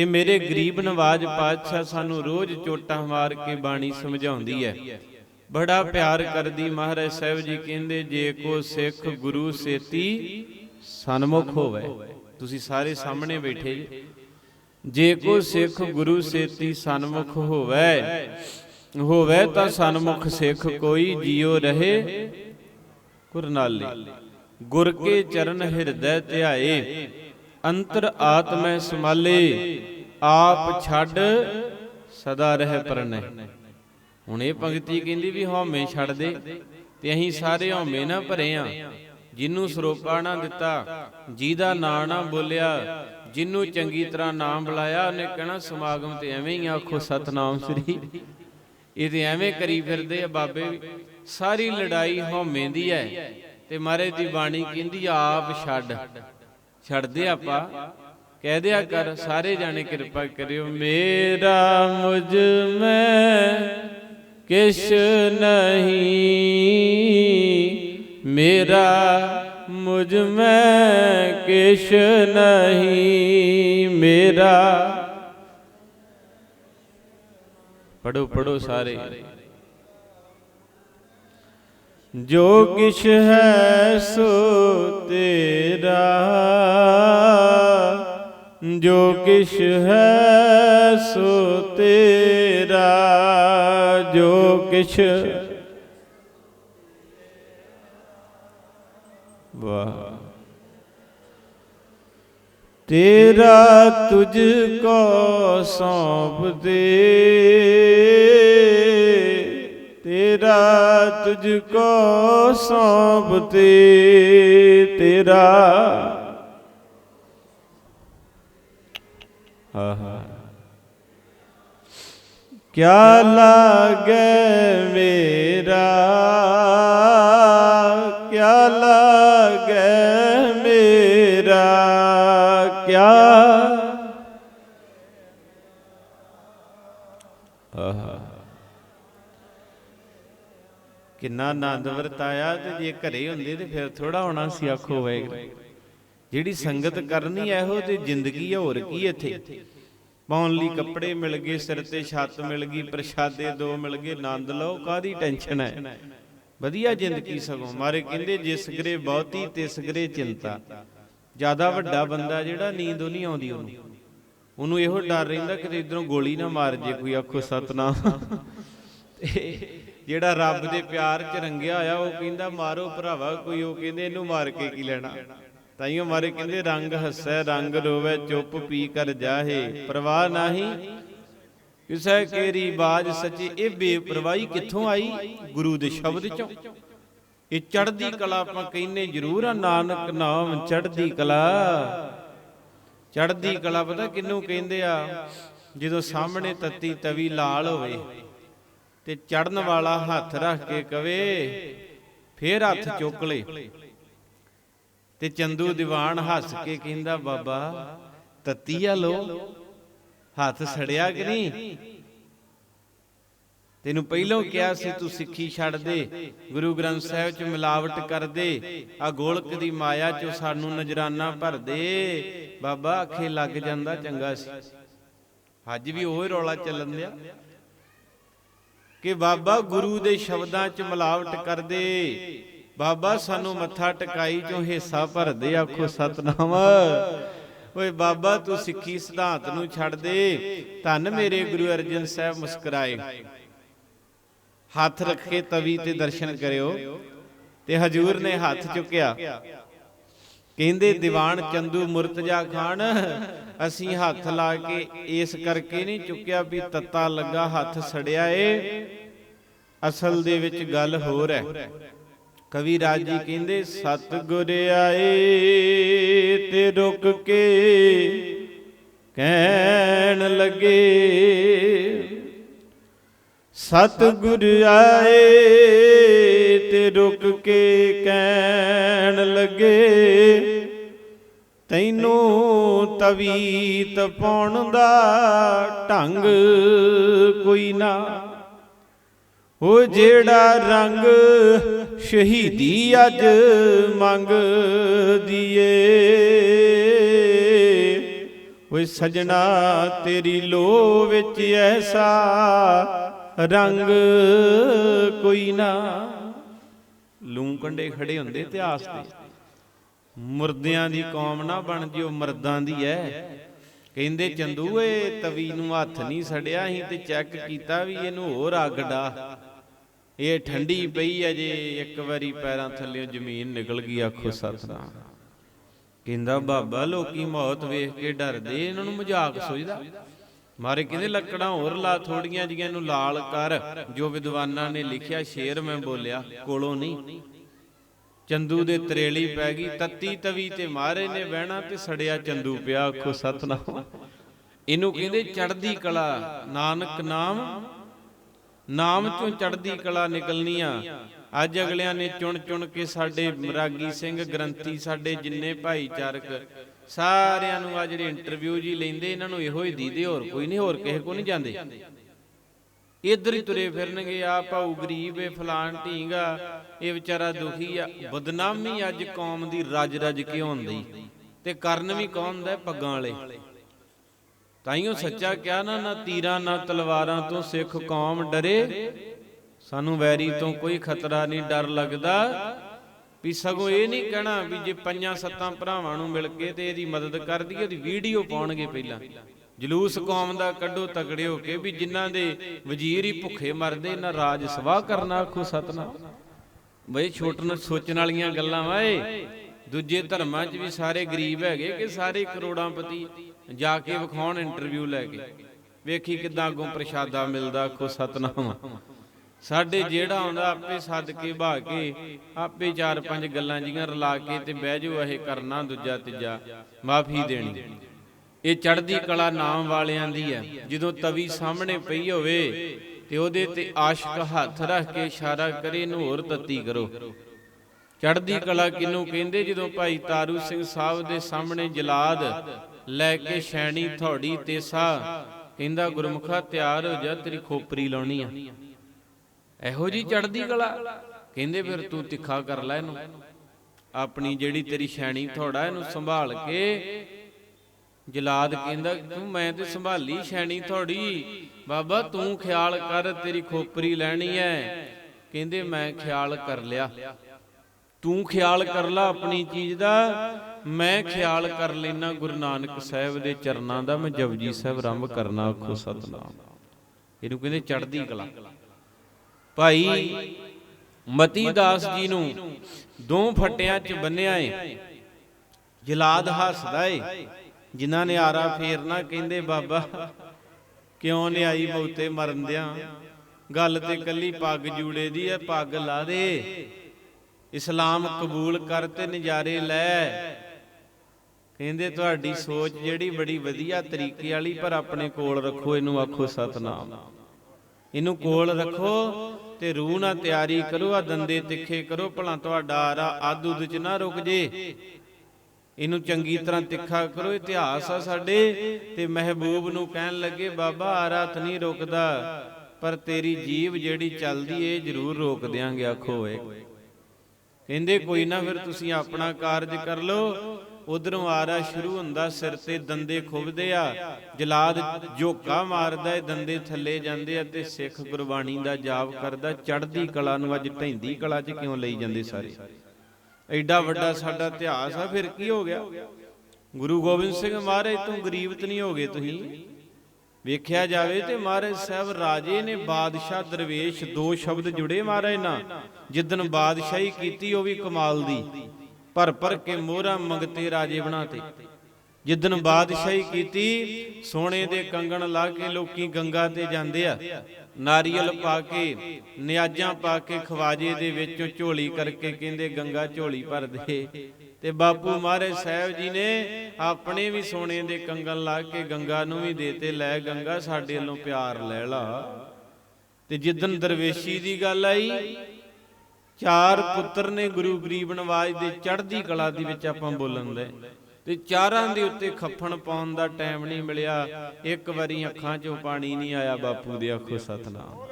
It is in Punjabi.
ਤੇ ਮੇਰੇ ਗਰੀਬ ਨਵਾਜ ਪਾਤਸ਼ਾਹ ਸਾਨੂੰ ਰੋਜ਼ ਚੋਟਾਂ ਮਾਰ ਕੇ ਬਾਣੀ ਸਮਝਾਉਂਦੀ ਹੈ। ਬੜਾ ਪਿਆਰ ਕਰਦੀ ਮਹਾਰਾਜ ਸਾਹਿਬ ਜੀ ਕਹਿੰਦੇ, ਜੇ ਕੋ ਸਿੱਖ ਗੁਰੂ ਸੇਤੀ ਸਨਮੁਖ ਹੋਵੇ। ਤੁਸੀਂ ਸਾਰੇ ਸਾਹਮਣੇ ਬੈਠੇ ਜੀ। ਜੇ ਕੋ ਸਿੱਖ ਗੁਰੂ ਸੇਤੀ ਸਨਮੁਖ ਹੋਵੇ ਹੋਵੇ ਤਾਂ ਸਨਮੁਖ ਸਿੱਖ ਕੋਈ ਜਿਉ ਰਹੇ ਕੁਰਨਾਲੀ। ਗੁਰ ਕੇ ਚਰਨ ਹਿਰਦੈ ਧਿਆਏ। ਅੰਤਰ ਆਤਮੈ ਸਮਾਲੇ ਆਪ ਛੱਡ ਸਦਾ ਰਹਿ ਪਰਨੈ। ਹੁਣ ਇਹ ਪੰਕਤੀ ਕਹਿੰਦੀ ਵੀ ਹਉਮੈ ਛੱਡ ਦੇ, ਤੇ ਅਸੀਂ ਸਾਰੇ ਹਉਮੈ ਨਾ ਭਰੇ ਆ। ਜਿਨੂੰ ਸਰੋਪਾ ਨਾ ਦਿੱਤਾ, ਜਿਹਦਾ ਨਾਂ ਨਾ ਬੋਲਿਆ, ਜਿਨੂੰ ਚੰਗੀ ਤਰ੍ਹਾਂ ਨਾਮ ਬੁਲਾਇਆ, ਉਹਨੇ ਕਹਿਣਾ ਸਮਾਗਮ ਤੇ ਐਵੇਂ ਹੀ ਆਖੋ, ਸਤਨਾਮ ਸ੍ਰੀ। ਇਹ ਤੇ ਐਵੇਂ ਕਰੀ ਫਿਰਦੇ ਆ ਬਾਬੇ ਸਾਰੀ ਲੜਾਈ ਹਉਮੈ ਦੀ ਹੈ ਤੇ ਮਹਾਰਾਜ ਦੀ ਬਾਣੀ ਕਹਿੰਦੀ, ਆਪ ਛੱਡ। ਛੱਡਦੇ ਆਪਾਂ, ਕਹਿ ਦਿਆ ਕਰ, ਸਾਰੇ ਜਾਣੇ ਕਿਰਪਾ ਕਰਿਓ। ਮੇਰਾ ਮੁਝ ਮੈਂ ਕਿਛ ਨਹੀਂ। ਮੇਰਾ ਮੁਝ ਮੈਂ ਕਿਛ ਨਹੀਂ। ਮੇਰਾ ਪੜੋ ਪੜੋ ਸਾਰੇ। ਜੋ ਕਿਛ ਹੈ ਸੋ ਤੇਰਾ। ਜੋ ਕਿਛ ਹੈ ਸੋ ਤੇਰਾ। ਜੋ ਕਿਛ। ਵਾਹ। ਤੇਰਾ ਤੁਝ ਕੋ ਸੌਂਪ ਦੇ ਤੇਰਾ ਤੁਝ ਕੋ ਸੌਂਪ ਤੇਰਾ ਆਹਾ। ਕਿਆ ਲਾਗੇ ਮੇਰਾ? ਕਿਆ ਲਾਗੇ ਕਿੰਨਾ ਆਨੰਦ ਵਰਤਾਇਆ ਤੇ ਜੇ ਘਰੇ ਹੁੰਦੇ ਤੇ ਫਿਰ ਥੋੜਾ ਹੋਣਾ ਸੀ, ਆਖੋ ਵਾਹਿਗੁਰੂ। ਜਿਹੜੀ ਸੰਗਤ ਕਰਨੀ ਇਹੋ ਤੇ ਜ਼ਿੰਦਗੀ ਹੋਰ ਕੀ ਇੱਥੇ? ਪਾਉਣ ਲਈ ਕੱਪੜੇ ਮਿਲ ਗਏ, ਸਿਰ ਤੇ ਛੱਤ ਮਿਲ ਗਈ, ਪ੍ਰਸ਼ਾਦੇ ਦੋ ਮਿਲ ਗਏ ਆਨੰਦ ਲਓ ਕਾਦੀ ਟੈਨਸ਼ਨ ਹੈ? ਵਧੀਆ ਜ਼ਿੰਦਗੀ ਸਗੋਂ। ਮਾਰੇ ਕਹਿੰਦੇ, ਜਿਸ ਗਰੇ ਬਹੁਤੀ, ਤਿਸ ਗਰੇ ਚਿੰਤਾ। ਜ਼ਿਆਦਾ ਵੱਡਾ ਬੰਦਾ ਜਿਹੜਾ ਨੀਂਦ ਨਹੀਂ ਆਉਂਦੀ ਉਹਨੂੰ। ਉਹਨੂੰ ਇਹੋ ਡਰ ਰਹਿੰਦਾ ਕਿ ਇਧਰੋਂ ਗੋਲੀ ਨਾ ਮਾਰ ਜੇ ਕੋਈ, ਆਖੋ ਸਤਨਾਮ। ਤੇ ਜਿਹੜਾ ਰੱਬ ਦੇ ਪਿਆਰ ਚ ਰੰਗਿਆ ਹੋਇਆ, ਉਹ ਕਹਿੰਦਾ, ਮਾਰੋ ਭਰਾਵਾ, ਕੋਈ ਉਹ ਕਹਿੰਦੇ, ਇਹਨੂੰ ਮਾਰ ਕੇ ਕੀ ਲੈਣਾ? ਤਾਈਓ ਮਾਰੇ ਕਹਿੰਦੇ, ਰੰਗ ਹੱਸੈ, ਰੰਗ ਰੋਵੇ, ਚੁੱਪ ਪੀ ਕਰ ਜਾਹੇ, ਪ੍ਰਵਾਹ ਨਾਹੀ? ਕਿਸੈ ਕੇਰੀ ਬਾਜ ਸੱਚੀ, ਇਹ ਬੇਪਰਵਾਹੀ ਕਿੱਥੋਂ ਆਈ? ਗੁਰੂ ਦੇ ਸ਼ਬਦ ਚੋਂ। ਇਹ ਚੜ੍ਹਦੀ ਕਲਾ ਆਪਾਂ ਕਹਿੰਨੇ ਜ਼ਰੂਰ ਆ, ਨਾਨਕ ਨਾਮ ਚੜ੍ਹਦੀ ਕਲਾ। ਚੜ੍ਹਦੀ ਕਲਾ ਪਤਾ ਕਿੰਨੂੰ ਕਹਿੰਦੇ ਆ? ਜਦੋਂ ਸਾਹਮਣੇ ਤੱਤੀ ਤਵੀ ਲਾਲ ਹੋਵੇ। ਤੇ ਚੜਨ ਵਾਲਾ ਹੱਥ ਰੱਖ ਕੇ ਕਵੇ ਫੇਰ ਹੱਥ ਚੁੱਕ ਲੇ। ਤੇ ਚੰਦੂ ਦੀਵਾਨ ਹੱਸ ਕੇ ਕਹਿੰਦਾ ਬਾਬਾ ਤੱਤੀ ਆ ਲੋ ਹੱਥ ਸੜਿਆ ਕਿ ਨਹੀਂ? ਤੈਨੂੰ ਪਹਿਲਾਂ ਕਿਹਾ ਸੀ ਤੂੰ ਸਿੱਖੀ ਛੱਡ ਦੇ। ਗੁਰੂ ਗ੍ਰੰਥ ਸਾਹਿਬ ਚ ਮਿਲਾਵਟ ਕਰ ਦੇ। ਆ ਗੋਲਕ ਦੀ ਮਾਇਆ ਚੋਂ ਸਾਨੂੰ ਨਜਰਾਨਾ ਭਰ ਦੇ। ਬਾਬਾ ਅੱਖੇ ਲੱਗ ਜਾਂਦਾ ਚੰਗਾ ਸੀ। ਅੱਜ ਵੀ ਉਹ ਹੀ ਰੌਲਾ ਚੱਲਣ ਦਿਆ। ਕਿ ਬਾਬਾ ਗੁਰੂ ਦੇ ਸ਼ਬਦਾਂ 'ਚ ਮਿਲਾਵਟ ਕਰਦੇ। ਬਾਬਾ ਸਾਨੂੰ ਮੱਥਾ ਟਿਕਾਈ ਚੋਂ ਹਿੱਸਾ ਭਰਦੇ, ਆਖੋ ਸਤਨਾਮ। ਓਏ ਬਾਬਾ, ਤੂੰ ਸਿੱਖੀ ਸਿਧਾਂਤ ਨੂੰ ਛੱਡ ਦੇ। ਧੰਨ ਮੇਰੇ ਗੁਰੂ ਅਰਜਨ ਸਾਹਿਬ, ਮੁਸਕਰਾਏ। ਹੱਥ ਰੱਖੇ ਤਵੀ ਤੇ ਦਰਸ਼ਨ ਕਰਿਓ। ਤੇ ਹਜੂਰ ਨੇ ਹੱਥ ਚੁੱਕਿਆ। ਕਹਿੰਦੇ ਦੀਵਾਨ ਚੰਦੂ ਮੁਰਤਜਾ ਖਾਨ ਅਸੀਂ ਹੱਥ ਲਾ ਕੇ ਇਸ ਕਰਕੇ ਨਹੀਂ ਚੁੱਕਿਆ ਵੀ ਤੱਤਾ ਲੱਗਾ ਹੱਥ ਸੜਿਆ ਏ। ਅਸਲ ਦੇ ਵਿੱਚ ਗੱਲ ਹੋਰ ਹੈ। ਕਵੀ ਰਾਜ ਜੀ ਕਹਿੰਦੇ ਸਤ ਗੁਰ ਆਏ ਤੇ ਰੁਕ ਕੇ ਕਹਿਣ ਲੱਗੇ ਸਤ ਗੁਰ ਆਏ ਰੁਕ ਕੇ ਕਹਿਣ ਲੱਗੇ, ਤੈਨੂੰ ਤਵੀਤ ਪਾਉਣ ਦਾ ਢੰਗ ਕੋਈ ਨਾ। ਉਹ ਜਿਹੜਾ ਰੰਗ ਸ਼ਹੀਦੀ ਅੱਜ ਮੰਗਦੀ ਦੀਏ, ਓਏ ਸਜਣਾ ਤੇਰੀ ਲੋ ਵਿੱਚ ਐਸਾ ਰੰਗ ਕੋਈ ਨਾ। ਲੂੰ ਕੰਡੇ ਖੜੇ ਹੁੰਦੇ ਇਤਿਹਾਸ ਦੇ ਮੁਰਦਿਆਂ ਦੀ ਕੌਮ ਨਾ ਬਣ ਜਿਓ, ਮਰਦਾਂ ਦੀ ਐ। ਕਹਿੰਦੇ, ਚੰਦੂ ਏ ਤਵੀ ਨੂੰ ਹੱਥ ਨਹੀਂ ਸੜਿਆ, ਅਸੀਂ ਤੇ ਚੈੱਕ ਕੀਤਾ ਵੀ ਇਹਨੂੰ ਹੋਰ ਅੱਗ ਡਾ। ਇਹ ਠੰਡੀ ਪਈ ਅਜੇ ਇੱਕ ਵਾਰੀ ਪੈਰਾਂ ਥੱਲੇੋਂ ਜ਼ਮੀਨ ਨਿਕਲ ਗਈ, ਆਖੋ ਸਤਨਾਮ। ਕਹਿੰਦਾ, ਬਾਬਾ, ਲੋਕੀ ਮੌਤ ਵੇਖ ਕੇ ਡਰਦੇ, ਇਹਨਾਂ ਨੂੰ ਮਜ਼ਾਕ ਸੋਚਦਾ। ਮਾਰੇ ਕਹਿੰਦੇ ਲੱਕੜਾਂ ਹੋਰ ਲਾ ਥੋੜੀਆਂ ਜੀਆਂ ਨੂੰ ਲਾਲ ਕਰ, ਜੋ ਵਿਦਵਾਨਾਂ ਨੇ ਲਿਖਿਆ, ਸ਼ੇਰ ਮੈਂ ਬੋਲਿਆ, ਕੋਲੋਂ ਨਹੀਂ। ਚੰਦੂ ਦੇ ਤਰੇਲੀ ਪੈ ਗਈ, ਤੱਤੀ ਤਵੀ ਤੇ ਮਾਰੇ ਨੇ ਬਹਿਣਾ ਤੇ ਸੜਿਆ ਚੰਦੂ ਪਿਆ, ਆਖੋ ਸਤਨਾਮ। ਇਹਨੂੰ ਕਹਿੰਦੇ ਚੜਦੀ ਕਲਾ, ਨਾਨਕ ਨਾਮ। ਨਾਮ ਚੋਂ ਚੜਦੀ ਕਲਾ ਨਿਕਲਣੀ ਆ। ਅੱਜ ਅਗਲਿਆਂ ਨੇ ਚੁਣ ਚੁਣ ਕੇ ਸਾਡੇ ਰਾਗੀ ਸਿੰਘ ਗ੍ਰੰਥੀ, ਸਾਡੇ ਜਿੰਨੇ ਭਾਈਚਾਰਕ ਸਾਰਿਆਂ ਨੂੰ ਆ ਜਿਹੜੇ ਇੰਟਰਵਿਊ ਜੀ ਲੈਂਦੇ, ਇਹਨਾਂ ਨੂੰ ਇਹੋ ਹੀ ਦੀਦੇ, ਹੋਰ ਕੋਈ ਨਹੀਂ, ਹੋਰ ਕਿਸੇ ਕੋ ਨਹੀਂ ਜਾਂਦੇ। ਇਧਰ ਹੀ ਤੁਰੇ ਫਿਰਨਗੇ ਆ ਭਾਊ ਗਰੀਬ ਏ, ਫਲਾਣ ਢੀਂਗਾ ਇਹ ਵਿਚਾਰਾ ਦੁਖੀ ਆ। ਬਦਨਾਮੀ ਅੱਜ ਕੌਮ ਦੀ ਰਜ ਰੱਜ ਕੇ ਹੁੰਦੀ ਤੇ ਕਰਨ ਵੀ ਕੌਣ ਦਾ ਪੱਗਾਂ ਵਾਲੇ। ਤਾਈਓ ਸੱਚਾ ਕਿਹਾ ਨਾ ਨਾ ਤੀਰਾਂ, ਨਾ ਤਲਵਾਰਾਂ ਤੋਂ ਸਿੱਖ ਕੌਮ ਡਰੇ। ਸਾਨੂੰ ਵੈਰੀ ਤੋਂ ਕੋਈ ਖਤਰਾ ਨਹੀਂ, ਡਰ ਲੱਗਦਾ। ਵੀ ਸਗੋਂ ਇਹ ਨਹੀਂ ਕਹਿਣਾ ਵੀ ਜੇ ਪੰਜਾਂ ਸੱਤਾਂ ਭਰਾਵਾਂ ਨੂੰ ਮਿਲ ਕੇ ਤੇ ਇਹਦੀ ਮਦਦ ਕਰ ਦਈਏ, ਉਹਦੀ ਵੀਡੀਓ ਪਾਉਣਗੇ ਪਹਿਲਾਂ। ਜਲੂਸ ਕੌਮ ਦਾ ਕੱਢੋ ਤਕੜੇ ਹੋ ਕੇ ਵੀ ਜਿਨ੍ਹਾਂ ਦੇ ਵਜ਼ੀਰ ਹੀ ਭੁੱਖੇ ਮਰਦੇ ਨਾ ਰਾਜ ਸਵਾਹ ਕਰਨਾ ਆਖੋ ਸਤਨਾ ਬਈ ਛੋਟਨ ਸੋਚਣ ਵਾਲੀਆਂ ਗੱਲਾਂ ਵਾਏ ਦੂਜੇ ਧਰਮਾਂ 'ਚ ਵੀ ਸਾਰੇ ਗਰੀਬ ਹੈਗੇ ਕਿ ਸਾਰੇ ਕਰੋੜਾਂਪਤੀ ਜਾ ਕੇ ਵਿਖਾਉਣ ਇੰਟਰਵਿਊ ਲੈ ਕੇ। ਵੇਖੀ ਕਿਦਾਂ ਅੱਗੋਂ ਪ੍ਰਸ਼ਾਦਾ ਮਿਲਦਾ ਆਖੋ ਸਤਨਾਮ। ਸਾਡੇ ਜਿਹੜਾ ਆਉਂਦਾ, ਆਪੇ ਸੱਦ ਕੇ ਭਾ ਕੇ ਆਪੇ ਚਾਰ ਪੰਜ ਗੱਲਾਂ ਜੀਆਂ ਰਲਾ ਕੇ ਤੇ ਬਹਿ ਜਾਓ, ਇਹ ਕਰਨਾ ਦੂਜਾ ਤੀਜਾ, ਮਾਫੀ ਦੇਣੀ। ਇਹ ਚੜ੍ਹਦੀ ਕਲਾ ਨਾਮ ਵਾਲਿਆਂ ਦੀ ਹੈ। ਜਦੋਂ ਤਵੀ ਸਾਹਮਣੇ ਪਈ ਹੋਵੇ ਤੇ ਉਹਦੇ ਤੇ ਆਸ਼ਕ ਹੱਥ ਰੱਖ ਕੇ ਇਸ਼ਾਰਾ ਕਰੇ ਨੂੰ ਹੋਰ ਤੱਤੀ ਕਰੋ। ਚੜ੍ਹਦੀ ਕਲਾ ਕਿਨੂੰ ਕਹਿੰਦੇ? ਜਦੋਂ ਭਾਈ ਤਾਰੂ ਸਿੰਘ ਸਾਹਿਬ ਦੇ ਸਾਹਮਣੇ ਜਲਾਦ ਲੈ ਕੇ ਸ਼ੈਣੀ ਥੋੜੀ ਤੇਸਾ, ਕਹਿੰਦਾ, ਗੁਰਮੁਖਾ ਤਿਆਰ ਹੋ ਜਾ, ਤੇਰੀ ਖੋਪਰੀ ਲਾਉਣੀ ਆ। ਇਹੋ ਜੀ ਚੜਦੀ ਕਲਾ। ਕਹਿੰਦੇ ਫਿਰ ਤੂੰ ਤਿੱਖਾ ਕਰ ਲੈ ਇਹਨੂੰ। ਆਪਣੀ ਜਿਹੜੀ ਤੇਰੀ ਸ਼ੈਣੀ ਥੋੜਾ ਇਹਨੂੰ ਸੰਭਾਲ ਕੇ ਜਲਾਦ ਕਹਿੰਦਾ ਤੂੰ ਮੈਂ ਤੇ ਸੰਭਾਲੀ ਸ਼ੈਣੀ ਥੋੜੀ ਬਾਬਾ ਤੂੰ ਖਿਆਲ ਕਰ ਤੇਰੀ ਖੋਪਰੀ ਲੈਣੀ ਐ ਕਹਿੰਦੇ ਮੈਂ ਖਿਆਲ ਕਰ ਲਿਆ। ਤੂੰ ਖਿਆਲ ਕਰ ਲੈ ਆਪਣੀ ਚੀਜ਼ ਦਾ। ਮੈਂ ਖਿਆਲ ਕਰ ਲੈਣਾ ਗੁਰੂ ਨਾਨਕ ਸਾਹਿਬ ਦੇ ਚਰਨਾਂ ਦਾ। ਮੈਂ ਜਪਜੀ ਸਾਹਿਬ ਆਰੰਭ ਕਰਨਾ ਆਖੋ ਸਤਨਾਮ। ਇਹਨੂੰ ਕਹਿੰਦੇ ਚੜਦੀ ਕਲਾ। ਭਾਈ ਮਤੀ ਦਾਸ ਜੀ ਨੂੰ ਦੋ ਫੱਟਿਆਂ 'ਚ ਬੰਨਿਆ ਏ। ਜਲਾਦ ਹੱਸਦਾ ਏ। ਜਿਨ੍ਹਾਂ ਨੇ ਆਰਾ ਫੇਰਨਾ ਕਹਿੰਦੇ, ਬਾਬਾ, ਕਿਉਂ ਨਹੀਂ ਆਈ ਮਰਨ ਦਿਆਂ? ਗੱਲ ਤੇ ਕੱਲੀ ਪੱਗ ਜੂੜੇ ਦੀ ਐ, ਪੱਗ ਲਾ ਦੇ। ਇਸਲਾਮ ਕਬੂਲ ਕਰ ਤੇ ਨਜ਼ਾਰੇ ਲੈ। ਕਹਿੰਦੇ, ਤੁਹਾਡੀ ਸੋਚ ਜਿਹੜੀ ਬੜੀ ਵਧੀਆ ਤਰੀਕੇ ਵਾਲੀ, ਪਰ ਆਪਣੇ ਕੋਲ ਰੱਖੋ। ਇਹਨੂੰ ਆਖੋ ਸਤਨਾਮ। ਇਹਨੂੰ ਕੋਲ ਰੱਖੋ ਤੇ ਰੂਹ ਨਾਲ ਤਿਆਰੀ ਕਰੋ ਆ ਦੰਦੇ ਤਿੱਖੇ ਕਰੋ, ਭਲਾ ਤੁਹਾਡਾ ਆਰਾ ਆਦੁੱਦ ਚ ਨਾ ਰੁਕ ਜੇ। ਇਹਨੂੰ ਚੰਗੀ ਤਰ੍ਹਾਂ ਤਿੱਖਾ ਕਰੋ, ਇਤਿਹਾਸ ਆ ਸਾਡੇ, ਤੇ ਮਹਿਬੂਬ ਨੂੰ ਕਹਿਣ ਲੱਗੇ, ਬਾਬਾ, ਆਰਾ ਤਾਂ ਨਹੀਂ ਰੁਕਦਾ, ਪਰ ਤੇਰੀ ਜੀਵ ਜਿਹੜੀ ਚੱਲਦੀ ਏ, ਜ਼ਰੂਰ ਰੋਕ ਦਿਆਂਗੇ, ਆਖੋ ਏ ਕਹਿੰਦੇ, ਕੋਈ ਨਾ ਫਿਰ ਤੁਸੀਂ ਆਪਣਾ ਕਾਰਜ ਕਰ ਲਓ ਉਧਰੋਂ ਆਰਾ ਸ਼ੁਰੂ ਹੁੰਦਾ, ਸਿਰ ਤੇ ਦੰਦੇ ਖੁੱਬਦੇ ਆ, ਜਲਾਦ ਝੋਕਾ ਮਾਰਦਾ ਏ, ਦੰਦੇ ਥੱਲੇ ਜਾਂਦੇ ਆ ਤੇ ਸਿੱਖ ਗੁਰਬਾਣੀ ਦਾ ਜਾਪ ਕਰਦਾ, ਚੜ੍ਹਦੀ ਕਲਾ ਨੂੰ ਅੱਜ ਢੈਂਦੀ ਕਲਾ 'ਚ ਕਿਉਂ ਲਈ ਜਾਂਦੇ ਸਾਰੇ? ਐਡਾ ਵੱਡਾ ਸਾਡਾ ਇਤਿਹਾਸ ਆ, ਫਿਰ ਕੀ ਹੋ ਗਿਆ? ਗੁਰੂ ਗੋਬਿੰਦ ਸਿੰਘ ਮਹਾਰਾਜ ਤੋਂ ਗਰੀਬਤ ਨਹੀਂ ਹੋ ਗਏ ਤੁਸੀਂ? ਵੇਖਿਆ ਜਾਵੇ ਤੇ ਮਹਾਰਾਜ ਸਾਹਿਬ ਰਾਜੇ ਨੇ ਬਾਦਸ਼ਾਹ ਦਰਵੇਸ਼ ਦੋ ਸ਼ਬਦ ਜੁੜੇ ਮਹਾਰਾਜ ਨਾਲ ਜਿੱਦਨ ਬਾਦਸ਼ਾਹੀ ਕੀਤੀ ਉਹ ਵੀ ਕਮਾਲ ਦੀ। ਭਰ ਭਰ ਕੇ ਮੋਹਰਾ ਮੰਗਤੇ ਰਾਜੇ ਬਣਾਤੇ। ਜਿੱਦਨ ਬਾਦਸ਼ਾਹੀ ਕੀਤੀ, ਸੋਨੇ ਦੇ ਕੰਗਣ ਲਾ ਕੇ ਲੋਕੀ ਗੰਗਾ ਤੇ ਜਾਂਦੇ ਆ। ਨਾਰੀਅਲ ਪਾ ਕੇ, ਨਿਆਜਾਂ ਪਾ ਕੇ ਖਵਾਜੇ ਦੇ ਵਿੱਚੋਂ ਝੋਲੀ ਕਰਕੇ ਕਹਿੰਦੇ ਗੰਗਾ ਝੋਲੀ ਭਰ ਦੇ। ਤੇ ਬਾਪੂ ਮਹਾਰਾਜ ਸਾਹਿਬ ਜੀ ਨੇ ਆਪਣੇ ਵੀ ਸੋਨੇ ਦੇ ਕੰਗਣ ਲਾ ਕੇ ਗੰਗਾ ਨੂੰ ਵੀ ਦੇਤੇ, ਲੈ ਗੰਗਾ ਸਾਡੇ ਵੱਲੋਂ ਪਿਆਰ ਲੈ ਲਾ। ਤੇ ਜਿੱਦਨ ਦਰਵੇਸ਼ੀ ਦੀ ਗੱਲ ਆਈ ਚਾਰ ਪੁੱਤਰ ਨੇ ਗੁਰੂ ਗਰੀਬ ਨਵਾਜ ਦੇ ਚੜ੍ਹਦੀ ਕਲਾ ਦੇ ਵਿੱਚ ਆਪਾਂ ਬੋਲਣ ਦੇ। ਤੇ ਚਾਰਾਂ ਦੇ ਉੱਤੇ ਖੱਫਣ ਪਾਉਣ ਦਾ ਟਾਈਮ ਨਹੀਂ ਮਿਲਿਆ। ਇੱਕ ਵਾਰੀ ਅੱਖਾਂ 'ਚੋਂ ਪਾਣੀ ਨਹੀਂ ਆਇਆ ਬਾਪੂ ਦੇ ਆਖੋ ਸਤਨਾਮ।